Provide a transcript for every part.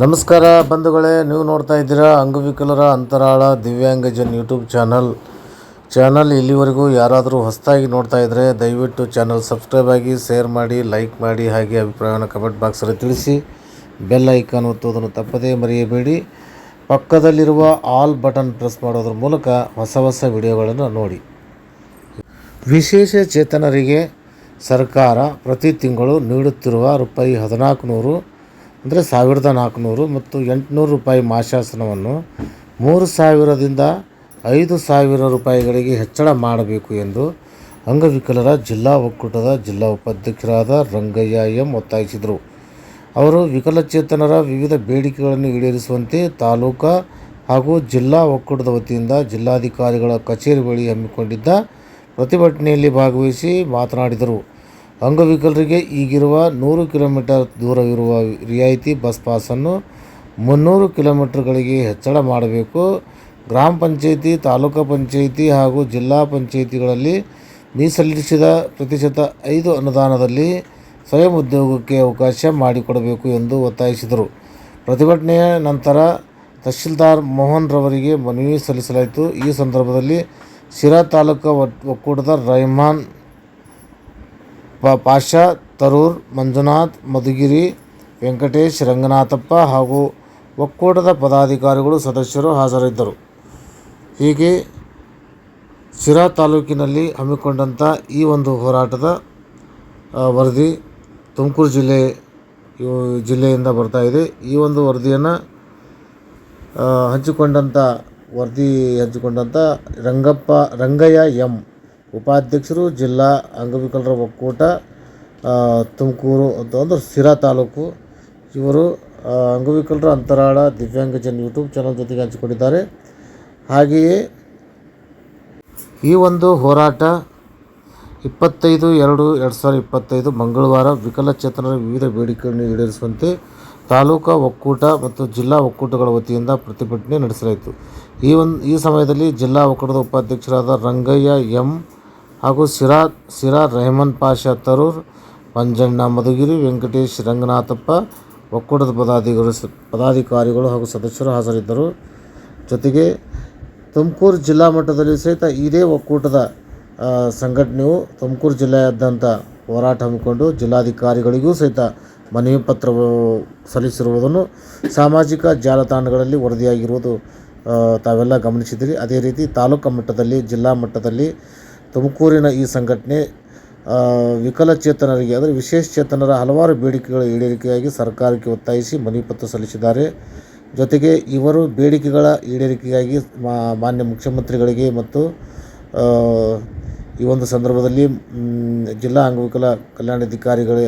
ನಮಸ್ಕಾರ ಬಂಧುಗಳೇ, ನೀವು ನೋಡ್ತಾ ಇದ್ದೀರಾ ಅಂಗವಿಕಲರ ಅಂತರಾಳ ದಿವ್ಯಾಂಗಜನ್ ಯೂಟ್ಯೂಬ್ ಚಾನಲ್. ಚಾನಲ್ ಇಲ್ಲಿವರೆಗೂ ಯಾರಾದರೂ ಹೊಸದಾಗಿ ನೋಡ್ತಾ ಇದ್ದರೆ ದಯವಿಟ್ಟು ಚಾನಲ್ ಸಬ್ಸ್ಕ್ರೈಬ್ ಆಗಿ, ಶೇರ್ ಮಾಡಿ, ಲೈಕ್ ಮಾಡಿ ಹಾಗೆ ಅಭಿಪ್ರಾಯವನ್ನು ಕಮೆಂಟ್ ಬಾಕ್ಸಲ್ಲಿ ತಿಳಿಸಿ. ಬೆಲ್ ಐಕಾನ್ ಒತ್ತುವುದನ್ನು ತಪ್ಪದೇ ಮರೆಯಬೇಡಿ. ಪಕ್ಕದಲ್ಲಿರುವ ಆಲ್ ಬಟನ್ ಪ್ರೆಸ್ ಮಾಡೋದ್ರ ಮೂಲಕ ಹೊಸ ಹೊಸ ವಿಡಿಯೋಗಳನ್ನು ನೋಡಿ. ವಿಶೇಷ ಚೇತನರಿಗೆ ಸರ್ಕಾರ ಪ್ರತಿ ತಿಂಗಳು ನೀಡುತ್ತಿರುವ ರೂಪಾಯಿ ಹದಿನಾಲ್ಕು ನೂರು ಅಂದರೆ ಸಾವಿರದ ನಾಲ್ಕುನೂರು ಮತ್ತು ಎಂಟುನೂರು ರೂಪಾಯಿ ಮಾಶಾಸನವನ್ನು ಮೂರು ಸಾವಿರದಿಂದ ಐದು ಸಾವಿರ ರೂಪಾಯಿಗಳಿಗೆ ಹೆಚ್ಚಳ ಮಾಡಬೇಕು ಎಂದು ಅಂಗವಿಕಲರ ಜಿಲ್ಲಾ ಒಕ್ಕೂಟದ ಜಿಲ್ಲಾ ಉಪಾಧ್ಯಕ್ಷರಾದ ರಂಗಯ್ಯ ಎಂ ಒತ್ತಾಯಿಸಿದರು. ಅವರು ವಿಕಲಚೇತನರ ವಿವಿಧ ಬೇಡಿಕೆಗಳನ್ನು ಈಡೇರಿಸುವಂತೆ ತಾಲೂಕಾ ಹಾಗೂ ಜಿಲ್ಲಾ ಒಕ್ಕೂಟದ ವತಿಯಿಂದ ಜಿಲ್ಲಾಧಿಕಾರಿಗಳ ಕಚೇರಿ ಬಳಿ ಹಮ್ಮಿಕೊಂಡಿದ್ದ ಪ್ರತಿಭಟನೆಯಲ್ಲಿ ಭಾಗವಹಿಸಿ ಮಾತನಾಡಿದರು. ಅಂಗವಿಕಲರಿಗೆ ಈಗಿರುವ ನೂರು ಕಿಲೋಮೀಟರ್ ದೂರವಿರುವ ರಿಯಾಯಿತಿ ಬಸ್ ಪಾಸನ್ನು ಮುನ್ನೂರು ಕಿಲೋಮೀಟರ್ಗಳಿಗೆ ಹೆಚ್ಚಳ ಮಾಡಬೇಕು. ಗ್ರಾಮ ಪಂಚಾಯಿತಿ, ತಾಲೂಕು ಪಂಚಾಯಿತಿ ಹಾಗೂ ಜಿಲ್ಲಾ ಪಂಚಾಯಿತಿಗಳಲ್ಲಿ ಮೀಸಲಿಸಿದ ಪ್ರತಿಶತ ಐದು ಅನುದಾನದಲ್ಲಿ ಸ್ವಯಂ ಉದ್ಯೋಗಕ್ಕೆ ಅವಕಾಶ ಮಾಡಿಕೊಡಬೇಕು ಎಂದು ಒತ್ತಾಯಿಸಿದರು. ಪ್ರತಿಭಟನೆಯ ನಂತರ ತಹಶೀಲ್ದಾರ್ ಮೋಹನ್ ರವರಿಗೆ ಮನವಿ ಸಲ್ಲಿಸಲಾಯಿತು. ಈ ಸಂದರ್ಭದಲ್ಲಿ ಶಿರಾ ತಾಲೂಕು ಒಕ್ಕೂಟದ ರಹಮಾನ್ ಪಾಷಾ, ತರೂರ್, ಮಂಜುನಾಥ್, ಮಧುಗಿರಿ, ವೆಂಕಟೇಶ್, ರಂಗನಾಥಪ್ಪ ಹಾಗೂ ಒಕ್ಕೂಟದ ಪದಾಧಿಕಾರಿಗಳು ಸದಸ್ಯರು ಹಾಜರಿದ್ದರು. ಹೀಗೆ ಶಿರಾ ತಾಲೂಕಿನಲ್ಲಿ ಹಮ್ಮಿಕೊಂಡಂಥ ಈ ಒಂದು ಹೋರಾಟದ ವರದಿ ತುಮಕೂರು ಜಿಲ್ಲೆ ಜಿಲ್ಲೆಯಿಂದ ಬರ್ತಾ ಇದೆ. ಈ ಒಂದು ವರದಿಯನ್ನು ಹಂಚಿಕೊಂಡಂಥ ವರದಿ ಹಂಚಿಕೊಂಡಂಥ ರಂಗಪ್ಪ, ರಂಗಯ್ಯ ಎಂ. ಉಪಾಧ್ಯಕ್ಷರು, ಜಿಲ್ಲಾ ಅಂಗವಿಕಲರ ಒಕ್ಕೂಟ ತುಮಕೂರು ಅಂತ ಅಂದ್ರೆ ಸಿರಾ ತಾಲೂಕು. ಇವರು ಅಂಗವಿಕಲರ ಅಂತರಾಳ ದಿವ್ಯಾಂಗಜನ್ ಯೂಟ್ಯೂಬ್ ಚಾನಲ್ ಜೊತೆಗೆ ಹಂಚಿಕೊಂಡಿದ್ದಾರೆ. ಹಾಗೆಯೇ ಈ ಒಂದು ಹೋರಾಟ ಇಪ್ಪತ್ತೈದು ಎರಡು ಎರಡು ಸಾವಿರದ ಇಪ್ಪತ್ತೈದು ಮಂಗಳವಾರ ವಿಕಲಚೇತನರ ವಿವಿಧ ಬೇಡಿಕೆಗಳನ್ನು ಈಡೇರಿಸುವಂತೆ ತಾಲೂಕಾ ಒಕ್ಕೂಟ ಮತ್ತು ಜಿಲ್ಲಾ ಒಕ್ಕೂಟಗಳ ವತಿಯಿಂದ ಪ್ರತಿಭಟನೆ ನಡೆಸಲಾಯಿತು. ಈ ಒಂದು, ಈ ಸಮಯದಲ್ಲಿ ಜಿಲ್ಲಾ ಒಕ್ಕೂಟದ ಉಪಾಧ್ಯಕ್ಷರಾದ ರಂಗಯ್ಯ ಎಂ. ಹಾಗೂ ಸಿರಾ ಸಿರಾ ರೆಹಮನ್ ಪಾಷಾ ತರೂರ್ ಪಂಜಣ್ಣ ಮಧುಗಿರಿ, ವೆಂಕಟೇಶ್ ರಂಗನಾಥಪ್ಪ, ಒಕ್ಕೂಟದ ಪದಾಧಿಕಾರಿ ಪದಾಧಿಕಾರಿಗಳು ಹಾಗೂ ಸದಸ್ಯರು ಹಾಜರಿದ್ದರು. ಜೊತೆಗೆ ತುಮಕೂರು ಜಿಲ್ಲಾ ಮಟ್ಟದಲ್ಲಿ ಸಹಿತ ಇದೇ ಒಕ್ಕೂಟದ ಸಂಘಟನೆಯು ತುಮಕೂರು ಜಿಲ್ಲೆಯಾದ್ಯಂತ ಹೋರಾಟ ಹಮ್ಮಿಕೊಂಡು ಜಿಲ್ಲಾಧಿಕಾರಿಗಳಿಗೂ ಸಹಿತ ಮನವಿ ಪತ್ರ ಸಲ್ಲಿಸಿರುವುದನ್ನು ಸಾಮಾಜಿಕ ಜಾಲತಾಣಗಳಲ್ಲಿ ವರದಿಯಾಗಿರುವುದು ತಾವೆಲ್ಲ ಗಮನಿಸಿದಿರಿ ಅದೇ ರೀತಿ ತಾಲೂಕು ಮಟ್ಟದಲ್ಲಿ, ಜಿಲ್ಲಾ ಮಟ್ಟದಲ್ಲಿ ತುಮಕೂರಿನ ಈ ಸಂಘಟನೆ ವಿಕಲಚೇತನರಿಗೆ, ಅಂದರೆ ವಿಶೇಷ ಚೇತನರ ಹಲವಾರು ಬೇಡಿಕೆಗಳ ಈಡೇರಿಕೆಯಾಗಿ ಸರ್ಕಾರಕ್ಕೆ ಒತ್ತಾಯಿಸಿ ಮನವಿ ಪತ್ರ ಸಲ್ಲಿಸಿದ್ದಾರೆ. ಜೊತೆಗೆ ಇವರು ಬೇಡಿಕೆಗಳ ಈಡೇರಿಕೆಗಾಗಿ ಮಾನ್ಯ ಮುಖ್ಯಮಂತ್ರಿಗಳಿಗೆ ಮತ್ತು ಈ ಒಂದು ಸಂದರ್ಭದಲ್ಲಿ ಜಿಲ್ಲಾ ಅಂಗವಿಕಲ ಕಲ್ಯಾಣಾಧಿಕಾರಿಗಳ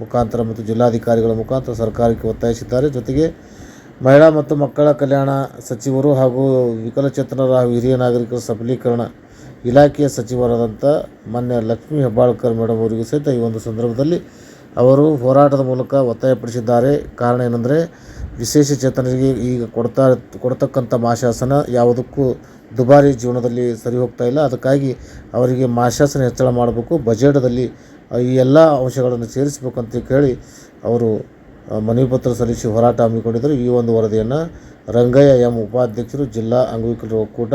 ಮುಖಾಂತರ ಮತ್ತು ಜಿಲ್ಲಾಧಿಕಾರಿಗಳ ಮುಖಾಂತರ ಸರ್ಕಾರಕ್ಕೆ ಒತ್ತಾಯಿಸಿದ್ದಾರೆ. ಜೊತೆಗೆ ಮಹಿಳಾ ಮತ್ತು ಮಕ್ಕಳ ಕಲ್ಯಾಣ ಸಚಿವರು ಹಾಗೂ ವಿಕಲಚೇತನರ ಹಾಗೂ ಹಿರಿಯ ನಾಗರಿಕರ ಸಬಲೀಕರಣ ಇಲಾಖೆಯ ಸಚಿವರಾದಂಥ ಮಾನ್ಯ ಲಕ್ಷ್ಮೀ ಹೆಬ್ಬಾಳ್ಕರ್ ಮೇಡಮ್ ಅವರಿಗೂ ಸಹಿತ ಈ ಒಂದು ಸಂದರ್ಭದಲ್ಲಿ ಅವರು ಹೋರಾಟದ ಮೂಲಕ ಒತ್ತಾಯಪಡಿಸಿದ್ದಾರೆ. ಕಾರಣ ಏನಂದರೆ, ವಿಶೇಷ ಚೇತನರಿಗೆ ಈಗ ಕೊಡ್ತಾ ಕೊಡ್ತಕ್ಕಂಥ ಮಾಶಾಸನ ಯಾವುದಕ್ಕೂ ದುಬಾರಿ ಜೀವನದಲ್ಲಿ ಸರಿ ಹೋಗ್ತಾ ಇಲ್ಲ. ಅದಕ್ಕಾಗಿ ಅವರಿಗೆ ಮಾಶಾಸನ ಹೆಚ್ಚಳ ಮಾಡಬೇಕು. ಬಜೆಟದಲ್ಲಿ ಈ ಎಲ್ಲ ಅಂಶಗಳನ್ನು ಸೇರಿಸಬೇಕು ಅಂತ ಕೇಳಿ ಅವರು ಮನವಿ ಪತ್ರ ಸಲ್ಲಿಸಿ ಹೋರಾಟ ಹಮ್ಮಿಕೊಂಡಿದ್ದರು. ಈ ಒಂದು ವರದಿಯನ್ನು ರಂಗಯ್ಯ ಎಂ ಉಪಾಧ್ಯಕ್ಷರು ಜಿಲ್ಲಾ ಅಂಗವಿಕಲರ ಒಕ್ಕೂಟ